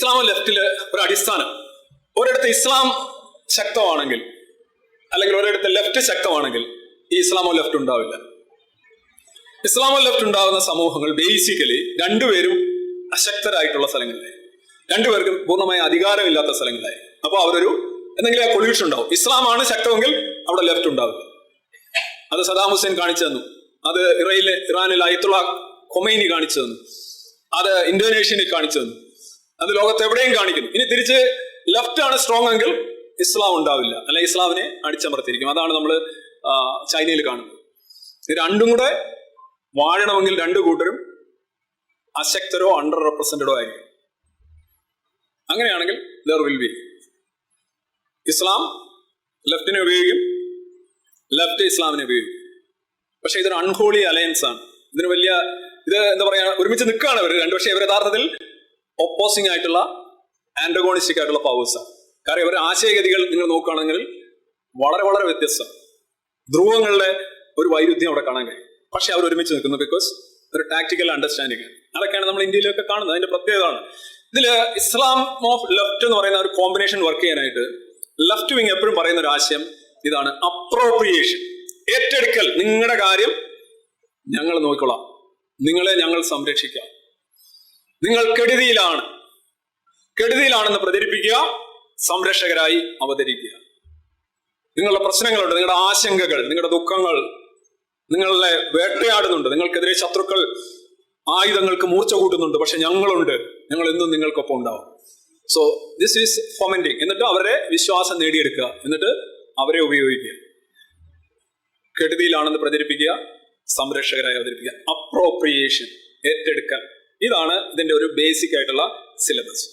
ഇസ്ലാം ലെഫ്റ്റിൽ ഒരു അടിസ്ഥാനം. ഒരിടത്ത് ഇസ്ലാം ശക്തമാണെങ്കിൽ അല്ലെങ്കിൽ ഒരിടത്ത് ലെഫ്റ്റ് ശക്തമാണെങ്കിൽ ഈ ഇസ്ലാമോ ലെഫ്റ്റ് ഉണ്ടാവില്ല. ഇസ്ലാമോ ലെഫ്റ്റ് ഉണ്ടാകുന്ന സമൂഹങ്ങൾ ബേസിക്കലി രണ്ടുപേരും അശക്തരായിട്ടുള്ള സ്ഥലങ്ങളിലായി രണ്ടുപേർക്കും പൂർണമായ അധികാരമില്ലാത്ത സ്ഥലങ്ങളിലായി അപ്പോൾ അവരൊരു എന്തെങ്കിലും ആ കൊല്യൂഷൻ ഉണ്ടാവും. ഇസ്ലാമാണ് ശക്തമെങ്കിൽ അവിടെ ലെഫ്റ്റ് ഉണ്ടാവില്ല. അത് സദാം ഹുസൈൻ കാണിച്ചു തന്നു. അത് ഇറയിലെ ഇറാനിൽ അയത്തുള്ള കൊമൈനി കാണിച്ചു തന്നു. അത് ഇന്തോനേഷ്യനിൽ കാണിച്ചു തന്നു. അത് ലോകത്ത് എവിടെയും കാണിക്കുന്നു. ഇനി തിരിച്ച് ലെഫ്റ്റ് ആണ് സ്ട്രോങ് എങ്കിൽ ഇസ്ലാം ഉണ്ടാവില്ല. അല്ലെ ഇസ്ലാമിനെ അടിച്ചമർത്തിയിരിക്കും. അതാണ് നമ്മൾ ചൈനയിൽ കാണുന്നത്. ഇത് രണ്ടും കൂടെ വാഴണമെങ്കിൽ രണ്ടു കൂട്ടരും അശക്തരോ അണ്ടർ റെപ്രസെന്റഡോ ആയിരിക്കും. അങ്ങനെയാണെങ്കിൽ ദർ വിൽ ബി ഇസ്ലാം ലെഫ്റ്റിനെ ഉപയോഗിക്കും ലെഫ്റ്റ് ഇസ്ലാമിനെ ഉപയോഗിക്കും. പക്ഷെ ഇതൊരു അൺഹോളി അലയൻസ് ആണ്. ഇതിന് വലിയ ഇത് എന്താ പറയാ ഒരുമിച്ച് നിൽക്കുകയാണ് ഇവർ രണ്ട് പക്ഷേ ഇവർ യഥാർത്ഥത്തിൽ ഒപ്പോസിംഗ് ആയിട്ടുള്ള ആന്റഗോണിസ്റ്റിക് ആയിട്ടുള്ള പവേഴ്സ് ആണ്. കാരണം ഇവരുടെ ആശയഗതികൾ നിങ്ങൾ നോക്കുകയാണെങ്കിൽ വളരെ വളരെ വ്യത്യസ്തം. ധ്രുവങ്ങളുടെ ഒരു വൈരുദ്ധ്യം അവിടെ കാണാൻ കഴിയും. പക്ഷെ അവർ ഒരുമിച്ച് നിൽക്കുന്നു ബിക്കോസ് ഒരു ടാക്ടിക്കൽ അണ്ടർസ്റ്റാൻഡിങ് അതൊക്കെയാണ് നമ്മൾ ഇന്ത്യയിലൊക്കെ കാണുന്നത്. അതിന്റെ പ്രത്യേകതയാണ് ഇതിൽ ഇസ്ലാം ഓഫ് ലെഫ്റ്റ് എന്ന് പറയുന്ന ഒരു കോമ്പിനേഷൻ വർക്ക് ചെയ്യാനായിട്ട് ലെഫ്റ്റ് വിങ് എപ്പോഴും പറയുന്ന ഒരു ആശയം ഇതാണ് അപ്രോപ്രിയേഷൻ ഏറ്റെടുക്കൽ. നിങ്ങളുടെ കാര്യം ഞങ്ങൾ നോക്കിക്കൊള്ളാം നിങ്ങളെ ഞങ്ങൾ സംരക്ഷിക്കാം. നിങ്ങൾ കെടുതിയിലാണ്. കെടുതിയിലാണെന്ന് പ്രചരിപ്പിക്കുക സംരക്ഷകരായി അവതരിക്കുക. നിങ്ങളുടെ പ്രശ്നങ്ങളുണ്ട് നിങ്ങളുടെ ആശങ്കകൾ നിങ്ങളുടെ ദുഃഖങ്ങൾ നിങ്ങളെ വേട്ടയാടുന്നുണ്ട് നിങ്ങൾക്കെതിരെ ശത്രുക്കൾ ആയുധങ്ങൾക്ക് മൂർച്ച കൂട്ടുന്നുണ്ട് പക്ഷെ ഞങ്ങളുണ്ട് ഞങ്ങൾ എന്നും നിങ്ങൾക്കൊപ്പം ഉണ്ടാവും. സോ ദിസ് ഈസ് ഫൊമെന്റിങ് എന്നിട്ട് അവരെ വിശ്വാസം നേടിയെടുക്കുക എന്നിട്ട് അവരെ ഉപയോഗിക്കുക. കെടുതിയിലാണെന്ന് പ്രചരിപ്പിക്കുക സംരക്ഷകരായി അവതരിപ്പിക്കുക. അപ്രോപ്രിയേഷൻ ഏറ്റെടുക്കൽ. ഇതാണ് ഇതിന്റെ ഒരു ബേസിക് ആയിട്ടുള്ള സിലബസ്